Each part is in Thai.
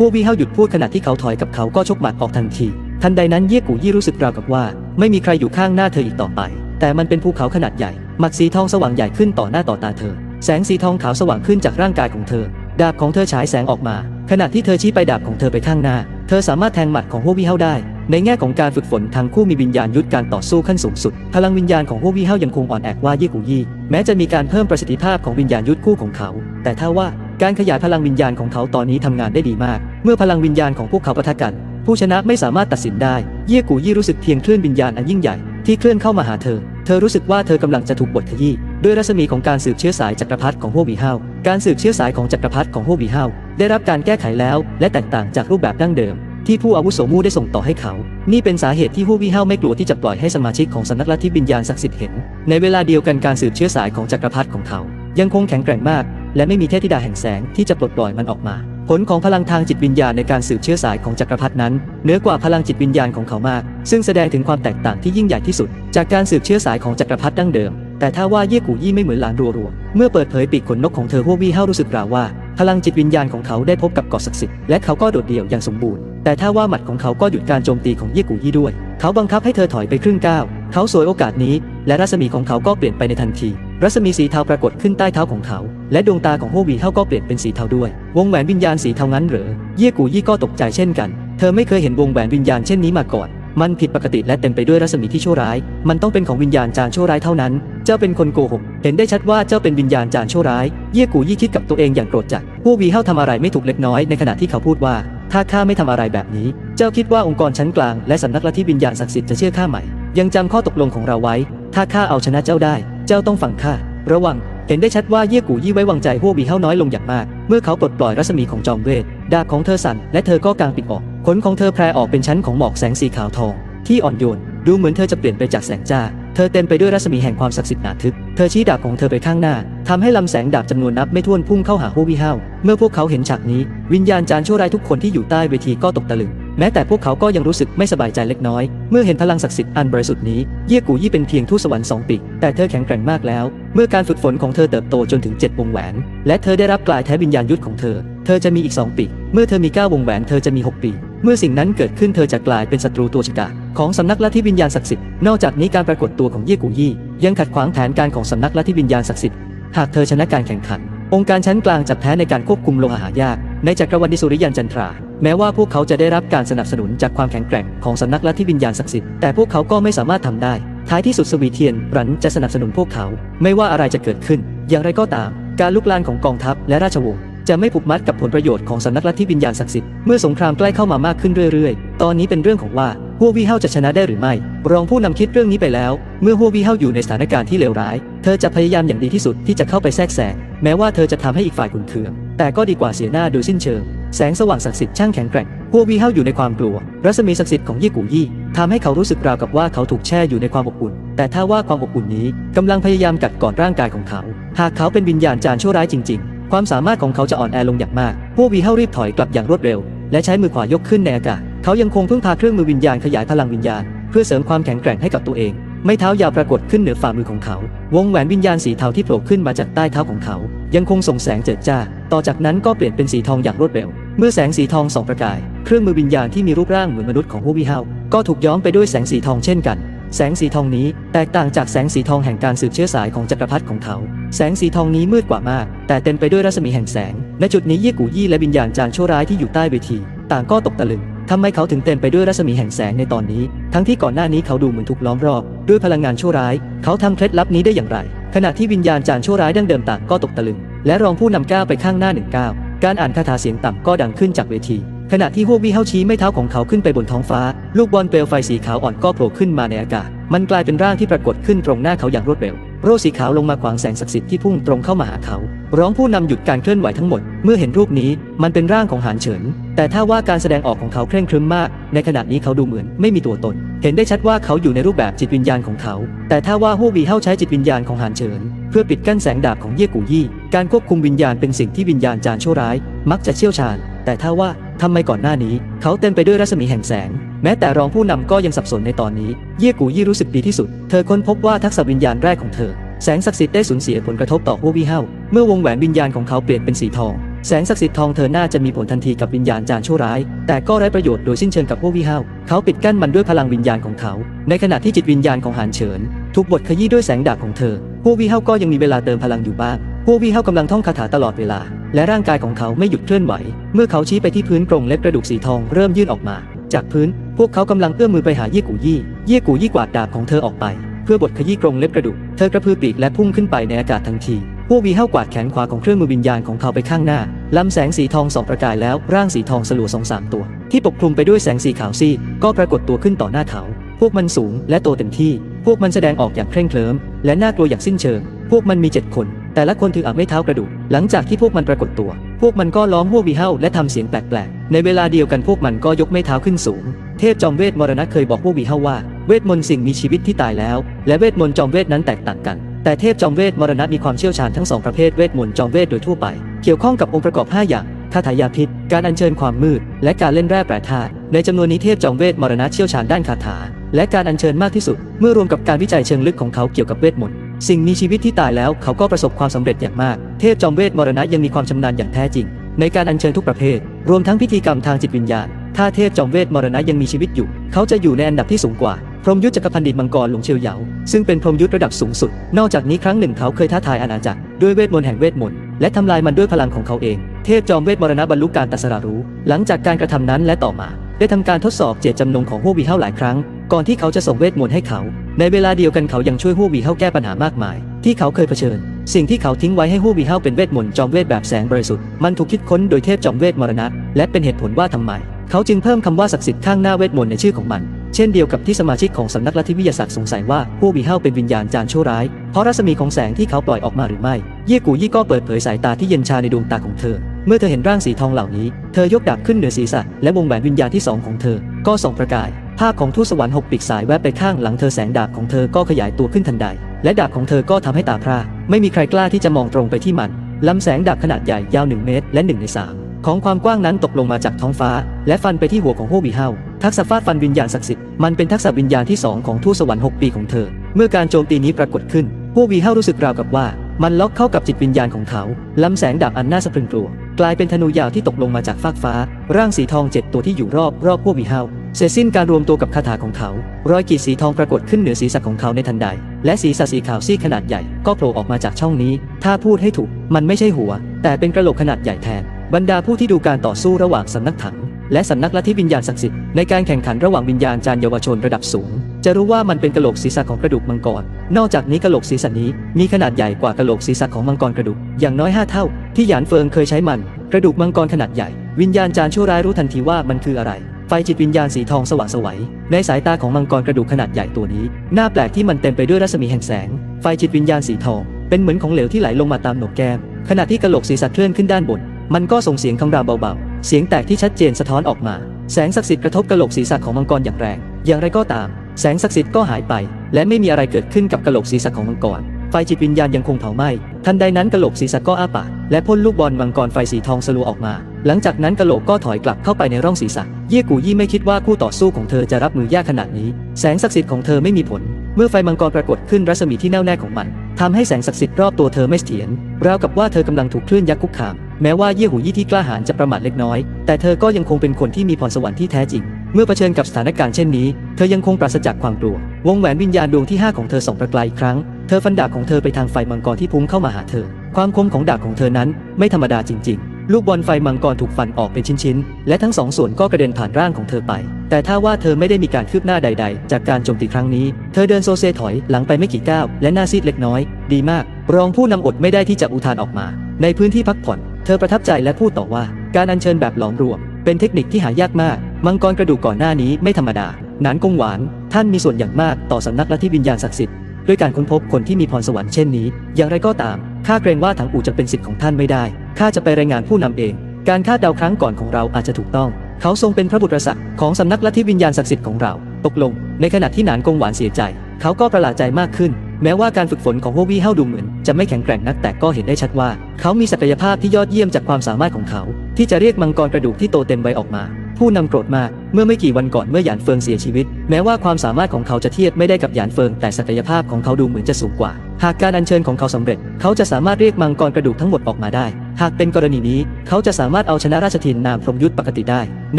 พวกวีเฮาหยุดพูดขณะที่เขาถอยกับเขาก็ชกหมัดออกทันที ทันใดนั้นเย่กูยี่รู้สึกราวกับว่า ไม่มีใครอยู่ข้างหน้าเธออีกต่อไป แต่มันเป็นภูเขาขนาดใหญ่ หมัดสีทองสว่างใหญ่ขึ้นต่อหน้าต่อตาเธอ แสงสีทองขาวสว่างขึ้นจากร่างกายของเธอ ดาบของเธอฉายแสงออกมา ขณะที่เธอชี้ไปดาบของเธอไปข้างหน้า เธอสามารถแทงหมัดของพวกวีเฮาได้ ในแง่ของการฝึกฝนทั้งคู่มีวิญญาณยุทธการต่อสู้ขั้นสูงสุด พลังวิญญาณของพวกวีเฮายังคงอ่อนแอกว่าเย่กูยี่ แม้จะมีการเพิ่มประสิทธิภาพของวิญญาณยุทธคู่ของเขา แต่ถ้าว่า การขยายพลังวิญญาณของเขาตอนนี้ทำงานได้ดีมาก เมื่อพลังวิญญาณของพวกเขาปะทะกัน ผู้ชนะไม่สามารถตัดสินได้ เย่กูยี่รู้สึกเพียงคลื่นวิญญาณอันยิ่งใหญ่ที่เคลื่อนเข้ามาหาเธอ เธอรู้สึกว่าเธอกำลังจะถูกบดขยี้ด้วยรัศมีของการสืบเชื้อสายจักรพรรดิของพววีเฮาการสืบเชื้อสายของจักรพรรดิของพววีเฮาได้รับการแก้ไขแล้ว และแตกต่างจากรูปแบบดั้งเดิม ที่ผู้อาวุโสมู่ได้ส่งต่อให้เขา นี่เป็นสาเหตุที่ฮู้วีเฮาไม่กลัวที่จะปล่อยให้สมาชิกของสำนักลัทธิวิญญาณศักดิ์สิทธิ์เห็น ในเวลาเดียวกันการสืบเชื้อสายของจักรพรรดิของเขา ยังคงแข็งแกร่งมาก และไม่มีเทพธิดาแห่งแสงที่จะปลดปล่อยมันออกมา ผลของพลังทางจิตวิญญาณในการสืบเชื้อสายของจักรพรรดินั้นเหนือกว่าพลังจิตวิญญาณของเขามาก ซึ่งแสดงถึงความแตกต่างที่ยิ่งใหญ่ที่สุด จากการสืบเชื้อสายของจักรพรรดิดั้งเดิม แต่ถ้าว่าเย่กูยี่ไม่เหมือนหลานรัวๆเมื่อเปิดเผยปีกขนนกของเธอฮัววี่เฮารู้สึกราวว่า พลังจิตวิญญาณของเขาได้พบกับเกาะศักดิ์สิทธิ์และเขาก็โดดเดี่ยวอย่างสมบูรณ์แต่ถ้าว่าหมัดของเขาก็หยุดการโจมตีของเย่กูยี่ด้วย เขาบังคับให้เธอถอยไปครึ่งก้าวเขาสวยโอกาสนี้ และรัศมีของเขาก็เปลี่ยนไปในทันที รัศมีสีเทาปรากฏขึ้นใต้เท้าของเขา และดวงตาของโฮวีเฮาก็เปลี่ยนเป็นสีเทาด้วย วงแหวนวิญญาณสีเทางั้นเหรอ เย่กูยี่ก็ตกใจเช่นกัน เธอไม่เคยเห็นวงแหวนวิญญาณเช่นนี้มาก่อน มันผิดปกติและเต็มไปด้วยรัศมีที่ชั่วร้าย มันต้องเป็นของวิญญาณจาร์ชั่วร้ายเท่านั้น เจ้าเป็นคนโกหก เห็นได้ชัดว่าเจ้าเป็นวิญญาณจาร์ชั่วร้าย เย่กูยี่คิดกับตัวเองอย่างโกรธจัดพวกวีเฮาทำอะไรไม่ถูกเล็กน้อยในขณะที่เขาพูดว่า ถ้าข้าไม่ทำอะไรแบบนี้ เจ้าคิดว่าองค์กรชั้นกลางและสำนักลัทธิวิญญาณศักดิ์สิทธิ์จะเชื่อข้าไหมยังจำข้อตกลงของเราไว้ ถ้าข้าเอาชนะเจ้าได้ เจ้าต้องฟังข้า ระวัง เห็นได้ชัดว่าเยี่ยกูยี่ไว้วางใจพวกวีเฮาน้อยลงอย่างมาก เมื่อเขาปลดปล่อยรัศมีของจอมเวท ดาบของเธอสั่น และเธอก็กางปิดออก ขนของเธอแพร่ออกเป็นชั้นของหมอกแสงสีขาวทอง ที่อ่อนโยน ดูเหมือนเธอจะเปลี่ยนไปจากแสงจ้า เธอเต็มไปด้วยรัศมีแห่งความศักดิ์สิทธิ์หนาทึบ เธอชี้ดาบของเธอไปข้างหน้าทำให้ลำแสงดาบจำนวนนับไม่ถ้วนพุ่งเข้าหาพวกวีเฮาเมื่อพวกเขาเห็นฉากนี้ วิญญาณจารย์ชั่วร้ายทุกคนที่อยู่ใต้เวทีก็ตกตะลึง แม้แต่พวกเขาก็ยังรู้สึกไม่สบายใจเล็กน้อย เมื่อเห็นพลังศักดิ์สิทธิ์อันบริสุทธิ์นี้เย่กูยี่เป็นเพียงทูตสวรรค์สองปีกแต่เธอแข็งแกร่งมากแล้ว เมื่อการฝึกฝนของเธอเติบโตจนถึง7วงแหวน และเธอได้รับกลายแท้วิญญาณยุทธของเธอ เธอจะมีอีก2ปีกเมื่อเธอมี9วงแหวนเธอจะมี 6 ปีเมื่อสิ่งนั้นเกิดขึ้นเธอจะกลายเป็นศัตรูตัวฉกาจของสำนักลัทธิวิญญาณศักดิ์สิทธิ์นอกจากนี้การปรากฏตัวของเย่กูยี่ยังขัดขวางแผนการของสำนักลัทธิวิญญาณศักดิ์สิทธิ์หากเธอชนะการแข่งขัน องค์การชั้นกลางจับแพ้ในการควบคุมโลหะหายากในจักรวรรดิสุริยันจันทรา แม้ว่าพวกเขาจะได้รับการสนับสนุนจากความแข็งแกร่งของสำนักลัทธิวิญญาณศักดิ์สิทธิ์แต่พวกเขาก็ไม่สามารถทำได้ ท้ายที่สุดสวีเทียนรันจะสนับสนุนพวกเขา ไม่ว่าอะไรจะเกิดขึ้น อย่างไรก็ตาม การลุกลามของกองทัพและราชวงศ์จะไม่ผูกมัดกับผลประโยชน์ของสำนักลัทธิวิญญาณศักดิ์สิทธิ์เมื่อสงครามใกล้เข้ามามากขึ้นเรื่อยๆ ตอนนี้เป็นเรื่องของว่าฮัววีเฮาจะชนะได้หรือไม่ รองผู้นำคิดเรื่องนี้ไปแล้ว เมื่อฮัววีเฮาอยู่ในสถานการณ์ที่เลวร้าย เธอจะพยายามอย่างดีที่สุดที่จะเข้าไปแทรกแซงแม้ว่าเธอจะทำให้อีกฝ่ายขุนเคือง แต่ก็ดีกว่าเสียหน้าโดยสิ้นเชิง แสงสว่างศักดิ์สิทธิ์ช่างแข็งแกร่งฮัววีเฮาอยู่ในความกลัว รัศมีศักดิ์สิทธิ์ของยี่กูยี่ทำให้เขารู้สึกราวกับว่าเขาถูกแช่อยู่ในความอบอุ่น แต่ถ้าว่าความอบอุ่นนี้กำลังพยายามกัดก่อนร่างกายของเขา หากเขาเป็นวิญญาณจาร์ชั่วร้ายจริง ๆ ความสามารถของเขาจะอ่อนแอลงอย่างมาก พวกวีเฮารีบถอยกลับอย่างรวดเร็ว และใช้มือขวายกขึ้นในอากาศ เขายังคงพึ่งพาเครื่องมือวิญญาณขยายพลังวิญญาณ เพื่อเสริมความแข็งแกร่งให้กับตัวเอง ไม่เท้ายาวปรากฏขึ้นเหนือฝ่ามือของเขา วงแหวนวิญญาณสีเทาที่โผล่ขึ้นมาจากใต้เท้าของเขา ยังคงส่งแสงเจิดจ้า ต่อจากนั้นก็เปลี่ยนเป็นสีทองอย่างรวดเร็ว เมื่อแสงสีทองส่องประกาย เครื่องมือวิญญาณที่มีรูปร่างเหมือนมนุษย์ของพวกวีเฮาก็ถูกย้อมไปด้วยแสงสีทองเช่นกัน แสงสีทองนี้แตกต่างจากแสงสีทองแห่งการสืบเชื้อสายของจักรพรรดิของเขา แสงสีทองนี้มืดกว่ามาก แต่เต็มไปด้วยรัศมีแห่งแสงณจุดนี้เย่กูยี่และวิญญาณจารย์ชั่วร้ายที่อยู่ใต้เวที ต่างก็ตกตะลึง ทำไมเขาถึงเต็มไปด้วยรัศมีแห่งแสงในตอนนี้ ทั้งที่ก่อนหน้านี้เขาดูเหมือนถูกล้อมรอบ ด้วยพลังงานชั่วร้าย เขาทำเคล็ดลับนี้ได้อย่างไร ขณะที่วิญญาณจานชั่วร้ายดั้งเดิมต่างก็ตกตะลึง และรองผู้นำก้าวไปข้างหน้าหนึ่งก้าว การอ่านคาถาเสียงต่ำก็ดังขึ้นจากเวที ขณะที่ฮวกวีเฮาชี้ไม่เท้าของเขาขึ้นไปบนท้องฟ้า ลูกบอลเปลวไฟสีขาวอ่อนก็โผล่ขึ้นมาในอากาศ มันกลายเป็นร่างที่ปรากฏขึ้นตรงหน้าเขาอย่างรวดเร็ว โรสีขาวลงมาขวางแสงศักดิ์สิทธิ์ที่พุ่งตรงเข้ามาหาเขา ร้องผู้นำหยุดการเคลื่อนไหวทั้งหมด เมื่อเห็นรูปนี้มันเป็นร่างของหานเฉิน แต่ถ้าว่าการแสดงออกของเขาเคร่งครึมมาก ในขณะนี้เขาดูเหมือนไม่มีตัวตน เห็นได้ชัดว่าเขาอยู่ในรูปแบบจิตวิญญาณของเขา แต่ถ้าว่าฮู้วีเฮาใช้จิตวิญญาณของหานเฉิน เพื่อปิดกั้นแสงดาบของเย่กูยี่ การควบคุมวิญญาณเป็นสิ่งที่วิญญาณจารย์ชั่วร้าย มักจะเชี่ยวชาญ แต่ถ้าว่า ทำไมก่อนหน้านี้ เขาเต็มไปด้วยรัศมีแห่งแสง แม้แต่รองผู้นำก็ยังสับสนในตอนนี้ เย่กูยี่รู้สึกดีที่สุด เธอค้นพบว่าทักษะวิญญาณแรกของเธอ แสงศักดิ์สิทธิ์ได้สูญเสียผลกระทบต่อพวกวีเฮาเมื่อวงแหวนวิญญาณของเขาเปลี่ยนเป็นสีทอง แสงศักดิ์สิทธิ์ทองเธอน่าจะมีผลทันทีกับวิญญาณจารชั่วร้าย แต่ก็ไร้ประโยชน์โดยสิ้นเชิงกับพวกวิห้าเขาปิดกั้นมันด้วยพลังวิญญาณของเขา ในขณะที่จิตวิญญาณของหานเฉินถูกบดขยี้ด้วยแสงดาบของเธอพวกวิห้าก็ยังมีเวลาเติมพลังอยู่บ้างพวกวิห้ากำลังท่องคาถาตลอดเวลา และร่างกายของเขาไม่หยุดเคลื่อนไหว เมื่อเขาชี้ไปที่พื้นกรงเล็บกระดูกสีทองเริ่มยื่นออกมา จากพื้น พวกเขากำลังเอื้อมมือไปหาเยี่ยกูยี่ เยี่ยกูยี่กวาดดาบของเธอออกไป เพื่อบดขยี้กรงเล็บกระดูก เธอกระพือปีกและพุ่งขึ้นไปในอากาศทันที พวกวีเฮ้ากวาดแขนขวาของเครื่องมือวิญญาณของเขาไปข้างหน้าลำแสงสีทองสองประกายแล้วร่างสีทองสลัวสองสามตัว ที่ปกคลุมไปด้วยแสงสีขาวซีก็ปรากฏตัวขึ้นต่อหน้าเขา พวกมันสูงและโตเต็มที่ พวกมันแสดงออกอย่างเคร่งเคลิ้มและน่ากลัวอย่างสิ้นเชิง พวกมันมีเจ็ดคนแต่ละคนถืออาบไม่เท้ากระดูก หลังจากที่พวกมันปรากฏตัว พวกมันก็ล้อมพววีเฮ้าและทำเสียงแปลกๆ ในเวลาเดียวกันพวกมันก็ยกไม่เท้าขึ้นสูง เทพจอมเวทมรณะเคยบอกพววีเฮ้าว่า เวทมนต์สิ่งมีชีวิตที่ตายแล้ว และเวทมนต์จอมเวทนั้นแตกต่างกัน แต่เทพจอมเวทมรณะมีความเชี่ยวชาญทั้งสองประเภทเวทมนต์จอมเวทโดยทั่วไป เกี่ยวข้องกับองค์ประกอบ 5 อย่างคาถายาพิษ การอัญเชิญความมืด และการเล่นแร่แปรธาตุ ในจำนวนนี้เทพจอมเวทมรณะเชี่ยวชาญด้านคาถา และการอัญเชิญมากที่สุด เมื่อรวมกับการวิจัยเชิงลึกของเขาเกี่ยวกับเวทมนต์ สิ่งมีชีวิตที่ตายแล้วเขาก็ประสบความสำเร็จอย่างมาก เทพจอมเวทมรณะยังมีความชำนาญอย่างแท้จริง ในการอัญเชิญทุกประเภท รวมทั้งพิธีกรรมทางจิตวิญญาณ ถ้าเทพจอมเวทมรณะยังมีชีวิตอยู่ เขาจะอยู่ในอันดับที่สูงกว่า พรหมยุทธจักรพันดิตมังกรหลงเชียวเหยา ซึ่งเป็นพรหมยุทธระดับสูงสุด นอกจากนี้ครั้งหนึ่งเขาเคยท้าทายอาณาจักรด้วยเวทมนต์แห่งเวทมนต์และทำลายมันด้วยพลังของเขาเอง เทพจอมเวทมรณะบรรลุการตรัสรู้ หลังจากการกระทำนั้นและต่อมา ได้ทำการทดสอบเจตจำนงของฮู้วีเฮาหลายครั้ง ก่อนที่เขาจะส่งเวทมนต์ให้เขา ในเวลาเดียวกันเขายังช่วยฮู้วีเฮาแก้ปัญหามากมาย ที่เขาเคยเผชิญ สิ่งที่เขาทิ้งไว้ให้ฮู้วีเฮาเป็นเวทมนต์จอมเวทแบบแสงบริสุทธิ์มันถูกคิดค้นโดยเทพจอมเวทมรณะ และเป็นเหตุผลว่าทำไม เขาจึงเพิ่มคำว่าศักดิ์สิทธิ์ข้างหน้าเวทมนต์ในชื่อของมัน เช่นเดียวกับที่สมาชิกของสำนักลัทธิวิทยาศาสตร์สงสัยว่าผู้วีเฮาเป็นวิญญาณจารชั่วร้ายเพราะรัศมีของแสงที่เขาปล่อยออกมาหรือไม่ เย่กูยี่ก็เปิดเผยสายตาที่เย็นชาในดวงตาของเธอ เมื่อเธอเห็นร่างสีทองเหล่านี้ เธอยกดาบขึ้นเหนือศีรษะ และวงแหวนวิญญาณที่สองของเธอ ก็ส่องประกาย ภาพของทูตสวรรค์หกปีกสายแวบไปข้างหลังเธอแสงดาบของเธอก็ขยายตัวขึ้นทันใด และดาบของเธอก็ทำให้ตาพร่าไม่มีใครกล้าที่จะมองตรงไปที่มันลำแสงดาบขนาดใหญ่ยาว1เมตร และ1ใน3ของความกว้างนั้นตกลงมาจากท้องฟ้า และฟันไปที่หัวของโฮวีเฮาทักษะฟาดฟันวิญญาณศักดิ์สิทธิ์มันเป็นทักษะวิญญาณที่2ของทูตสวรรค์6ปีของเธอ เมื่อการโจมตีนี้ปรากฏขึ้นโฮวีเฮารู้สึกราวกับว่า มันล็อกเข้ากับจิตวิญญาณของเขาลำแสงดาบอันน่าสะพรึงกลัว กลายเป็นธนูยาวที่ตกลงมาจากฟากฟ้า ร่างสีทองเจ็ดตัวที่อยู่รอบรอบโฮวีเฮาเสร็จสิ้นการรวมตัวกับคาถาของเขา รอยกีดสีทองปรากฏขึ้นเหนือศีรษะของเขาในทันใด และศีรษะสีขาวซีขนาดใหญ่ ก็โผล่ออกมาจากช่องนี้ ถ้าพูดให้ถูก มันไม่ใช่หัว แต่เป็นกระโหลกขนาดใหญ่แทน บรรดาผู้ที่ดูการต่อสู้ระหว่างสำนักถังและสำนักลัทธิวิญญาณศักดิ์สิทธิ์ในการแข่งขันระหว่างวิญญาณจารเยาวชนระดับสูง จะรู้ว่ามันเป็นกระโหลกศีรษะของกระดูกมังกร นอกจากนี้กระโหลกศีรษะนี้มีขนาดใหญ่กว่ากระโหลกศีรษะของมังกรกระดูกอย่างน้อยห้าเท่า ที่หยานเฟิงเคยใช้มัน กระดูกมังกรขนาดใหญ่ วิญญาณจาร์ชั่วร้ายรู้ทันทีว่ามันคืออะไร ไฟจิตวิญญาณสีทองสว่างไสวัย ในสายตาของมังกรกระดูกขนาดใหญ่ตัวนี้ น่าแปลกที่มันเต็มไปด้วยรัศมีแห่งแสง ไฟจิตวิญญาณสีทอง เป็นเหมือนของเหลวที่ไหลลงมาตามหนกแก้ม ขณะที่กระโหลกศีรษะเคลื่อนขึ้นด้านบน มันก็ส่งเสียงคำรามเบาๆ เสียงแตกที่ชัดเจนสะท้อนออกมา แสงศักดิ์สิทธิ์กระทบกระโหลกศีรษะของมังกรอย่างแรง อย่างไรก็ตาม แสงศักดิ์สิทธิ์ก็หายไป และไม่มีอะไรเกิดขึ้นกับกระโหลกศีรษะของมังกร ไฟจิตวิญญาณยังคงเผาไหม้ ทันใดนั้นกระโหลกศีรษะก็อ้าปากและพ่นลูกบอลมังกรไฟสีทองสลัวออกมา หลังจากนั้นกระโหลกก็ถอยกลับเข้าไปในร่องศีรษะ เย่กูยี่ไม่คิดว่าคู่ต่อสู้ของเธอจะรับมือยากขนาดนี้ แสงศักดิ์สิทธิ์ของเธอไม่มีผล เมื่อไฟมังกรปรากฏขึ้นรัศมีที่แน่วแน่ของมันทำให้แสงศักดิ์สิทธิ์รอบตัวเธอไม่เสถียร ราวกับว่าเธอกำลังถูกคลื่นยักษ์คุกคาม แม้ว่าเย่หูยี่ที่กล้าหาญจะประมาทเล็กน้อย แต่เธอก็ยังคงเป็นคนที่มีพรสวรรค์ที่แท้จริง เมื่อเผชิญกับสถานการณ์เช่นนี้ เธอยังคงปราศจากความกลัว วงแหวนวิญญาณดวงที่ 5 ของเธอส่องประกายอีกครั้ง เธอฟันดาบของเธอไปทางไฟมังกรที่พุ่งเข้ามาหาเธอ ความคมของดาบของเธอนั้นไม่ธรรมดาจริง ๆ ลูกบอลไฟมังกรถูกฟันออกเป็นชิ้นๆ และทั้งสองส่วนก็กระเด็นผ่านร่างของเธอไป แต่ถ้าว่าเธอไม่ได้มีการคืบหน้าใด ๆ จากการโจมตีครั้งนี้ เธอเดินโซเซถอยหลังไปไม่กี่ก้าวและหน้าซีดเล็กน้อย ดีมาก รองผู้นำอดไม่ได้ที่จะอุทานออกมา ในพื้นที่พักผ่อน เธอประทับใจและพูดต่อว่า การอัญเชิญแบบหลอมรวม เป็นเทคนิคที่หายากมาก มังกรกระดูกก่อนหน้านี้ไม่ธรรมดา หนานกงหวาน ท่านมีส่วนอย่างมากต่อสำนักลัทธิวิญญาณศักดิ์สิทธิ์ด้วยการค้นพบคนที่มีพรสวรรค์เช่นนี้ อย่างไรก็ตาม ข้าเกรงว่าถังอู่จะเป็นสิทธิ์ของท่านไม่ได้ ข้าจะไปรายงานผู้นำเอง การคาดเดาครั้งก่อนของเราอาจจะถูกต้อง เขาทรงเป็นพระบุตรศักดิ์ของสำนักลัทธิวิญญาณศักดิ์สิทธิ์ของเรา ตกลง ในขณะที่หนานกงหวานเสียใจ เขาก็ประหลาดใจมากขึ้น แม้ว่าการฝึกฝนของโฮวี่เฮาดูเหมือน จะไม่แข็งแกร่งนักแต่ก็เห็นได้ชัดว่า เขามีศักยภาพที่ยอดเยี่ยมจากความสามารถของเขา ที่จะเรียกมังกรกระดูกที่โตเต็มใบออกมา ผู้นำโกรธมาก เมื่อไม่กี่วันก่อนเมื่อหยานเฟิงเสียชีวิต แม้ว่าความสามารถของเขาจะเทียบไม่ได้กับหยานเฟิง แต่ศักยภาพของเขาดูเหมือนจะสูงกว่า หากการอัญเชิญของเขาสำเร็จ เขาจะสามารถเรียกมังกรกระดูกทั้งหมดออกมาได้ หากเป็นกรณีนี้ เขาจะสามารถเอาชนะราชทินนามพรหมยุทธปกติได้ แ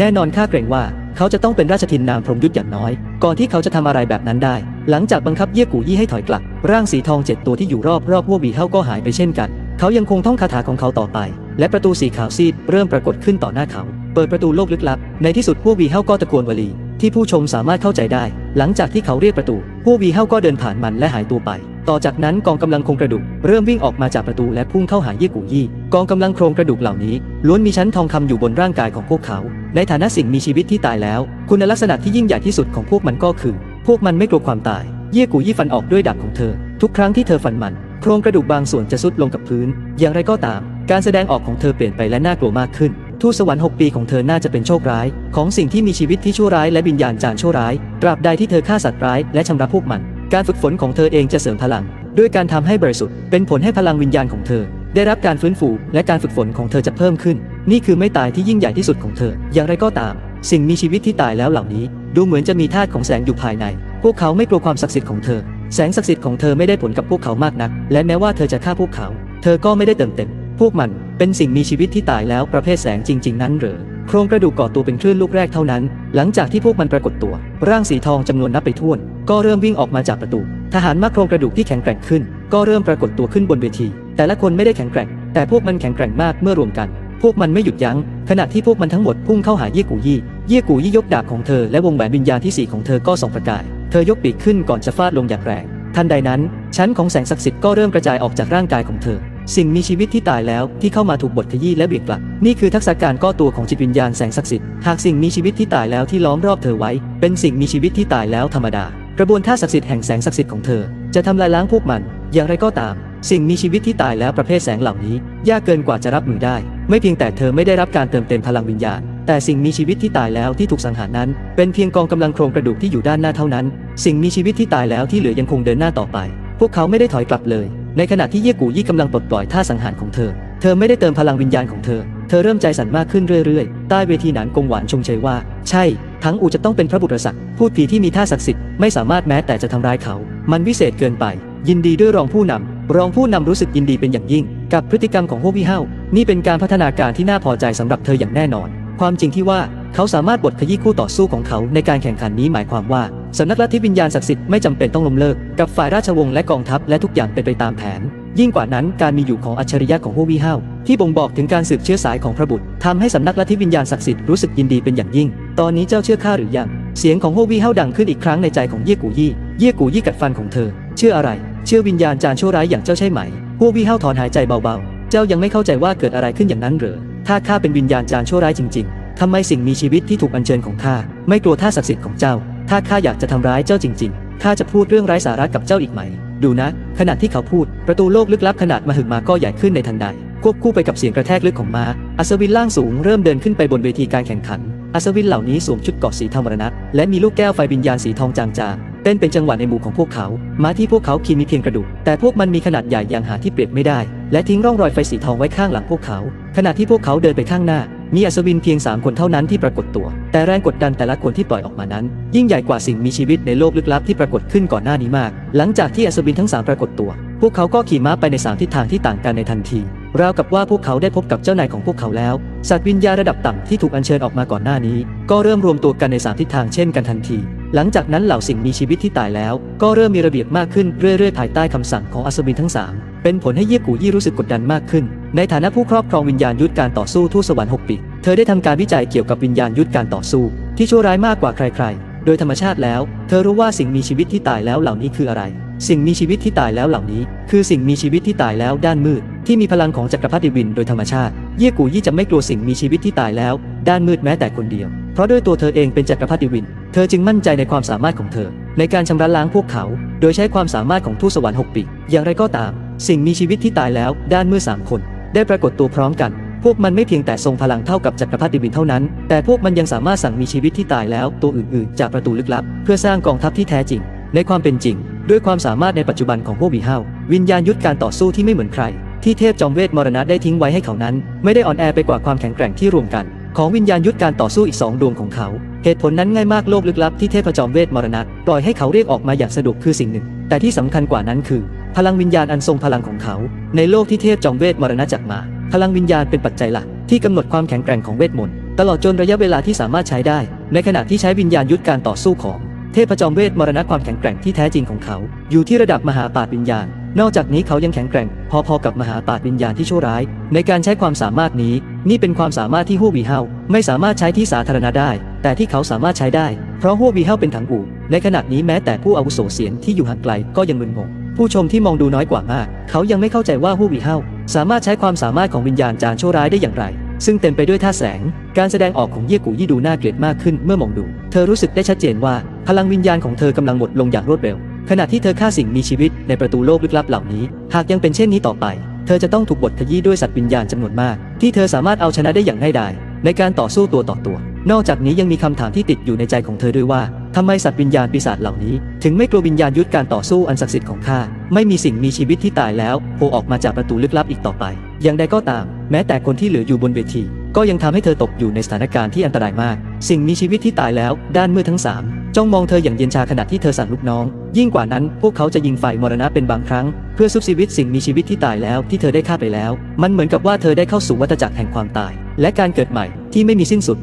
น่นอนข้าเกรงว่าเขาจะต้องเป็นราชทินนามพรหมยุทธอย่างน้อย ก่อนที่เขาจะทำอะไรแบบนั้นได้ หลังจากบังคับเยี่ยกูยี่ให้ถอยกลับ ร่างสีทองเจ็ดตัวที่อยู่รอบรอบวัววีเฮาก็หายไปเช่นกัน เขายังคงท่องคาถาของเขาต่อไป และประตูสีขาวซีดเริ่มปรากฏขึ้นต่อหน้าเขา เปิดประตูโลกลึกลับ ในที่สุดพวกวีเฮาก็ตะโกนวลี ที่ผู้ชมสามารถเข้าใจได้ หลังจากที่เขาเรียกประตูพวกวีเฮาก็เดินผ่านมันและหายตัวไป ต่อจากนั้นกองกำลังโครงกระดูก เริ่มวิ่งออกมาจากประตูและพุ่งเข้าหาเยี่ยกูยี่ กองกำลังโครงกระดูกเหล่านี้ ล้วนมีชั้นทองคำอยู่บนร่างกายของพวกเขา ในฐานะสิ่งมีชีวิตที่ตายแล้ว คุณลักษณะที่ยิ่งใหญ่ที่สุดของพวกมันก็คือ พวกมันไม่กลัวความตาย เยี่ยกูยี่ฟันออกด้วยดาบของเธอ ทุกครั้งที่เธอฟันมันโครงกระดูกบางส่วนจะซุดลงกับพื้น อย่างไรก็ตาม การแสดงออกของเธอเปลี่ยนไปและน่ากลัวมากขึ้น ทูตสวรรค์ 6 ปีของเธอน่าจะเป็นโชคร้าย ของสิ่งที่มีชีวิตที่ชั่วร้ายและวิญญาณจารชั่วร้าย ตราบใดที่เธอฆ่าสัตว์ร้ายและชำระพวกมัน การฝึกฝนของเธอเองจะเสริมพลัง ด้วยการทำให้บริสุทธิ์ เป็นผลให้พลังวิญญาณของเธอ ได้รับการฟื้นฟูและการฝึกฝนของเธอจะเพิ่มขึ้น นี่คือไม่ตายที่ยิ่งใหญ่ที่สุดของเธอ อย่างไรก็ตาม สิ่งมีชีวิตที่ตายแล้วเหล่านี้ ดูเหมือนจะมีธาตุของแสงอยู่ภายใน พวกเขาไม่กลัวความศักดิ์สิทธิ์ของเธอ แสงศักดิ์สิทธิ์ของเธอไม่ได้ผลกับพวกเขามากนัก และแม้ว่าเธอจะฆ่าพวกเขา เธอก็ไม่ได้เติมเต็ม พวกมันเป็นสิ่งมีชีวิตที่ตายแล้วประเภทแสงจริง ๆ นั้นหรือโครงกระดูกก่อตัวเป็นคลื่นลูกแรกเท่านั้น หลังจากที่พวกมันปรากฏตัว ร่างสีทองจำนวนนับไปถ้วน ก็เริ่มวิ่งออกมาจากประตู ทหารมักโครงกระดูกที่แข็งแกร่งขึ้น ก็เริ่มปรากฏตัวขึ้นบนเวที แต่ละคนไม่ได้แข็งแกร่ง แต่พวกมันแข็งแกร่งมากเมื่อรวมกัน พวกมันไม่หยุดยัง้ง ขณะที่พวกมันทั้งหมดพุ่งเข้าหาเยี่กูยี่ เยี่ยกูยี่ยกดาบของเธอและวงแหวนวิญญาณที่สี่ของเธอก็ส่องประกาย เธอยกปีกขึ้นก่อนจะฟาดลงอย่างแรง ทันใดนั้นชั้นของแสงศักดิ์สิทธิ์ก็เริ่มกระจายออกจากร่างกายของเธอ สิ่งมีชีวิตที่ตายแล้วที่เข้ามาถูกบดขยี้และเบียงกลับ นี่คือทักษะการก่อตัวของจิตวิญญาณแสงศักดิ์สิทธิ์หากสิ่งมีชีวิตที่ตายแล้วที่ล้อมรอบเธอไว้ เป็นสิ่งมีชีวิตที่ตายแล้วธรรมดา กระบวนท่าศักดิ์สิทธิ์แห่งแสงศักดิ์สิทธิ์ของเธอ จะทำลายล้างพวกมัน อย่างไรก็ตาม สิ่งมีชีวิตที่ตายแล้วประเภทแสงเหล่านี้ ยากเกินกว่าจะรับมือได้ ไม่เพียงแต่เธอไม่ได้รับการเติมเต็มพลังวิญญาณ แต่สิ่งมีชีวิตที่ตายแล้วที่ถูกสังหารนั้น เป็นเพียงกองกำลังโครงกระดูกที่อยู่ด้านหน้าเท่านั้น สิ่งมีชีวิตที่ตายแล้วที่เหลือยังคงเดินหน้าต่อไป พวกเขาไม่ได้ถอยกลับเลย ในขณะที่เยี่ยกูยี่กำลังปลดปล่อยท่าสังหารของเธอ เธอไม่ได้เติมพลังวิญญาณของเธอ เธอเริ่มใจสั่นมากขึ้นเรื่อยๆ ใต้เวทีหนานกงหวานชงเชยว่า ใช่ ทั้งอูจะต้องเป็นพระบุตรศักดิ์พูดผีที่มีท่าศักดิ์สิทธิ์ไม่สามารถแม้แต่จะทำร้ายเขา มันวิเศษเกินไป ยินดีด้วยรองผู้นำรองผู้นำรู้สึกยินดีเป็นอย่างยิ่ง กับพฤติกรรมของโฮวิเฮานี่เป็นการพัฒนาการที่น่าพอใจสำหรับเธออย่างแน่นอน ความจริงที่ว่า เขาสามารถบดขยี้คู่ต่อสู้ของเขาในการแข่งขันนี้หมายความว่าสำนักลัทธิวิญญาณศักดิ์สิทธิ์ไม่จำเป็นต้องล้มเลิกกับฝ่ายราชวงศ์และกองทัพและทุกอย่างเป็นไปตามแผน ยิ่งกว่านั้นการมีอยู่ของอัจฉริยะของโฮวีเฮาที่บ่งบอกถึงการสืบเชื้อสายของพระบุตรทำให้สำนักลัทธิวิญญาณศักดิ์สิทธิ์รู้สึกยินดีเป็นอย่างยิ่ง ตอนนี้เจ้าเชื่อข้าหรือยังเสียงของโฮวีเฮาดังขึ้นอีกครั้งในใจของเย่กูยี่เย่กูยี่กัดฟันของเธอ เชื่ออะไร เชื่อวิญญาณจารชั่วร้ายอย่างเจ้าใช่ไหมโฮวีเฮาถอนหายใจเบาๆ เจ้ายังไม่เข้าใจว่าเกิดอะไรขึ้นอย่างนั้นเหรอถ้าข้าเป็นวิญญาณจารชั่วร้ายจริงๆ ทำไมสิ่งมีชีวิตที่ถูกอัญเชิญของข้าไม่กลัวท่าศักดิ์สิทธิ์ของเจ้า ถ้าข้าอยากจะทำร้ายเจ้าจริง ๆ ข้าจะพูดเรื่องไร้สาระกับเจ้าอีกไหม ดูนะ ขณะที่เขาพูด ประตูโลกลึกลับขนาดมหึมาก็ใหญ่ขึ้นในทันใด ควบคู่ไปกับเสียงกระแทกลึกของม้า อัศวินล่างสูงเริ่มเดินขึ้นไปบนเวทีการแข่งขัน อัศวินเหล่านี้สวมชุดเกราะสีธรรมรณะและมีลูกแก้วไฟวิญญาณสีทองจางๆเต้นเป็นจังหวะในหมู่ของพวกเขา ม้าที่พวกเขาขี่มีเพียงกระดูก แต่พวกมันมีขนาดใหญ่อย่างหาที่เปรียบไม่ได้ และทิ้งร่องรอยไฟสีทองไว้ข้างหลังพวกเขา ขณะที่พวกเขาเดินไปข้างหน้า มีอัศวินเพียง 3 คนเท่านั้นที่ปรากฏตัว แต่แรงกดดันแต่ละคนที่ปล่อยออกมานั้น ยิ่งใหญ่กว่าสิ่งมีชีวิตในโลกลึกลับที่ปรากฏขึ้นก่อนหน้านี้มาก หลังจากที่อัศวินทั้ง 3 ปรากฏตัว พวกเขาก็ขี่ม้าไปในสามทิศทางที่ต่างกันในทันที ราวกับว่าพวกเขาได้พบกับเจ้านายของพวกเขาแล้ว สัตว์วิญญาณระดับต่ำที่ถูกอัญเชิญออกมาก่อนหน้านี้ ก็เริ่มรวมตัวกันในสามทิศทางเช่นกันทันที หลังจากนั้นเหล่าสิ่งมีชีวิตที่ตายแล้ว ก็เริ่มมีระเบียบมากขึ้นเรื่อยๆ ภายใต้คำสั่งของอัศวินทั้งสามเป็นผลให้เยี่ยกูยี่รู้สึกกดดันมากขึ้น ในฐานะผู้ครอบครองวิญญาณยุทธการต่อสู้ทูตสวรรค์หกปี เธอได้ทำการวิจัยเกี่ยวกับวิญญาณยุทธการต่อสู้ ที่ชั่วร้ายมากกว่าใครๆ โดยธรรมชาติแล้ว เธอรู้ว่าสิ่งมีชีวิตที่ตายแล้วเหล่านี้คืออะไร สิ่งมีชีวิตที่ตายแล้วเหล่านี้ คือสิ่งมีชีวิตที่ตายแล้วด้านมืด ที่มีพลังของจักรพรรดิวิน โดยธรรมชาติ เยี่ยกูยี่จะไม่กลัวสิ่งมีชีวิตที่ตายแล้ว ด้านมืดแม้แต่คนเดียว เพราะด้วยตัวเธอเองเป็นจักรพรรดิวิน เธอจึงมั่นใจในความสามารถของเธอ ในการชำระล้างพวกเขา โดยใช้ความสามารถของทูตสวรรค์หกปี อย่างไรก็ตาม สิ่งมีชีวิตที่ตายแล้วด้านเมืดสามคน ได้ปรากฏตัวพร้อมกัน พวกมันไม่เพียงแต่ทรงพลังเท่ากับจักรพรรดิวินเท่านั้น แต่พวกมันยังสามารถสั่งมีชีวิตที่ตายแล้วตัวอื่นๆ จากประตูลึกลับ เพื่อสร้างกองทัพที่แท้จริง ในความเป็นจริง ด้วยความสามารถในปัจจุบันของพวกวีเฮาวิญญาณยุทธการต่อสู้ที่ไม่เหมือนใคร ที่เทพจอมเวทมรณะได้ทิ้งไว้ให้เขานั้น ไม่ได้อ่อนแอไปกว่าความแข็งแกร่งที่รวมกัน ของวิญญาณยุทธการต่อสู้อีกสองดวงของเขา เหตุผลนั้นง่ายมากโลกลึกลับที่เทพจอมเวทมรณะปล่อยให้เขาเรียกออกมาอย่างสะดวกคือสิ่งหนึ่ง แต่ที่สำคัญกว่านั้นคือ พลังวิญญาณอันทรงพลังของเขา ในโลกที่เทพจอมเวทมรณะจักมา พลังวิญญาณเป็นปัจจัยหลักที่กำหนดความแข็งแกร่งของเวทมนต์ตลอดจนระยะเวลาที่สามารถใช้ได้ ในขณะที่ใช้วิญญาณยุทธการต่อสู้ของเทพจอมเวทมรณะความแข็งแกร่งที่แท้จริงของเขา อยู่ที่ระดับมหาปาฏวิญญาณ นอกจากนี้เขายังแข็งแกร่ง พอๆกับมหาปาฏวิญญาณที่ชั่วร้าย ในการใช้ความสามารถนี้ นี่เป็นความสามารถที่ฮู้วีเฮาไม่สามารถใช้ที่สาธารณะได้ แต่ที่เขาสามารถใช้ได้ เพราะฮู้วีเฮาเป็นถังอู่ในขณะนี้แม้แต่ผู้อาวุโสเสียนที่อยู่ห่างไกลก็ยังมึนงงผู้ชมที่มองดูน้อยกว่ามาก เขายังไม่เข้าใจว่าฮู้วีเฮาสามารถใช้ความสามารถของวิญญาณจารชั่วร้ายได้อย่างไร ซึ่งเต็มไปด้วยท่าแสง การแสดงออกของเยี่ยกูยี่ดูน่าเกลียดมากขึ้นเมื่อมองดู เธอรู้สึกได้ชัดเจนว่า พลังวิญญาณของเธอกำลังหมดลงอย่างรวดเร็ว ขณะที่เธอฆ่าสิ่งมีชีวิตในประตูโลกลึกลับเหล่านี้ หากยังเป็นเช่นนี้ต่อไป เธอจะต้องถูกบดขยี้ด้วยสัตว์วิญญาณจำนวนมาก ที่เธอสามารถเอาชนะได้อย่างง่ายดายในการต่อสู้ตัวต่อตัว นอกจากนี้ยังมีคำถามที่ติดอยู่ในใจของเธอด้วยว่าทำไมสัตว์วิญญาณปีศาจเหล่านี้ ถึงไม่กลัววิญญาณยุทธการต่อสู้อันศักดิ์สิทธิ์ของข้าไม่มีสิ่งมีชีวิตที่ตายแล้วโผล่ออกมาจากประตูลึกลับอีกต่อไป อย่างใดก็ตาม แม้แต่คนที่เหลืออยู่บนเวที ก็ยังทำให้เธอตกอยู่ในสถานการณ์ที่อันตรายมาก สิ่งมีชีวิตที่ตายแล้ว ด้านมืดทั้งสามจ้องมองเธออย่างเย็นชาขณะที่เธอสั่งลูกน้อง ยิ่งกว่านั้นพวกเขาจะยิงไฟมรณะเป็นบางครั้ง เพื่อซุบชีวิตสิ่งมีชีวิตที่ตายแล้วที่เธอได้ฆ่าไปแล้ว มันเหมือนกับว่าเธอได้เข้าสู่วัฏจักรแห่งความตาย และการเกิดใหม่ที่ไม่มีสิ้นสุด